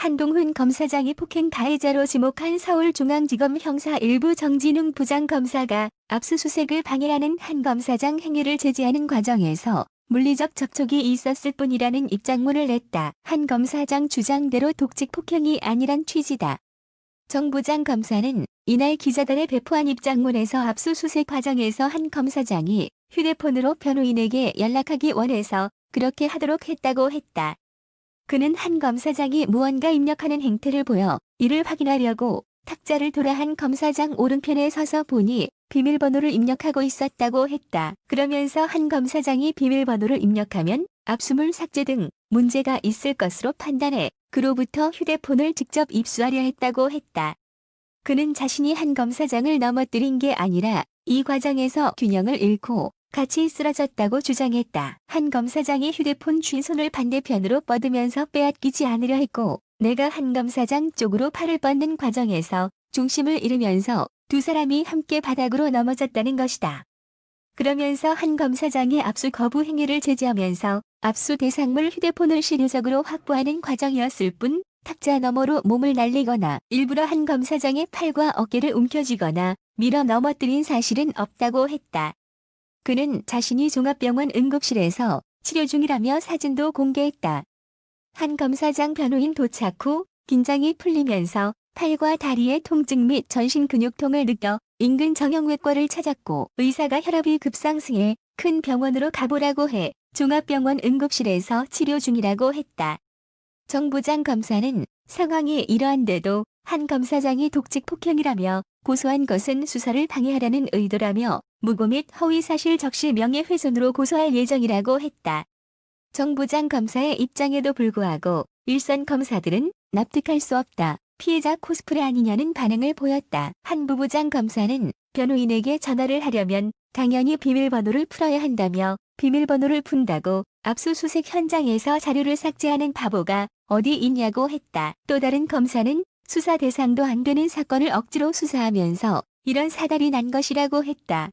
한동훈 검사장이 폭행 가해자로 지목한 서울중앙지검 형사 일부 정진웅 부장검사가 압수수색을 방해하는 한 검사장 행위를 제지하는 과정에서 물리적 접촉이 있었을 뿐이라는 입장문을 냈다. 한 검사장 주장대로 독직 폭행이 아니란 취지다. 정 부장 검사는 이날 기자단에 배포한 입장문에서 압수수색 과정에서 한 검사장이 휴대폰으로 변호인에게 연락하기 원해서 그렇게 하도록 했다고 했다. 그는 한 검사장이 무언가 입력하는 행태를 보여 이를 확인하려고 탁자를 돌아 한 검사장 오른편에 서서 보니 비밀번호를 입력하고 있었다고 했다. 그러면서 한 검사장이 비밀번호를 입력하면 압수물 삭제 등 문제가 있을 것으로 판단해 그로부터 휴대폰을 직접 입수하려 했다고 했다. 그는 자신이 한 검사장을 넘어뜨린 게 아니라 이 과정에서 균형을 잃고 같이 쓰러졌다고 주장했다. 한 검사장이 휴대폰 쥔 손을 반대편으로 뻗으면서 빼앗기지 않으려 했고 내가 한 검사장 쪽으로 팔을 뻗는 과정에서 중심을 잃으면서 두 사람이 함께 바닥으로 넘어졌다는 것이다. 그러면서 한 검사장의 압수 거부 행위를 제지하면서 압수 대상물 휴대폰을 실효적으로 확보하는 과정이었을 뿐 탁자 너머로 몸을 날리거나 일부러 한 검사장의 팔과 어깨를 움켜쥐거나 밀어 넘어뜨린 사실은 없다고 했다. 그는 자신이 종합병원 응급실에서 치료 중이라며 사진도 공개했다. 한 검사장 변호인 도착 후 긴장이 풀리면서 팔과 다리의 통증 및 전신 근육통을 느껴 인근 정형외과를 찾았고 의사가 혈압이 급상승해 큰 병원으로 가보라고 해 종합병원 응급실에서 치료 중이라고 했다. 정 부장 검사는 상황이 이러한데도 한 검사장이 독직 폭행이라며 고소한 것은 수사를 방해하려는 의도라며 무고 및 허위 사실 적시 명예훼손으로 고소할 예정이라고 했다. 정 부장 검사의 입장에도 불구하고 일선 검사들은 납득할 수 없다. 피해자 코스프레 아니냐는 반응을 보였다. 한 부부장 검사는 변호인에게 전화를 하려면 당연히 비밀번호를 풀어야 한다며 비밀번호를 푼다고 압수수색 현장에서 자료를 삭제하는 바보가 어디 있냐고 했다. 또 다른 검사는 수사 대상도 안 되는 사건을 억지로 수사하면서 이런 사달이 난 것이라고 했다.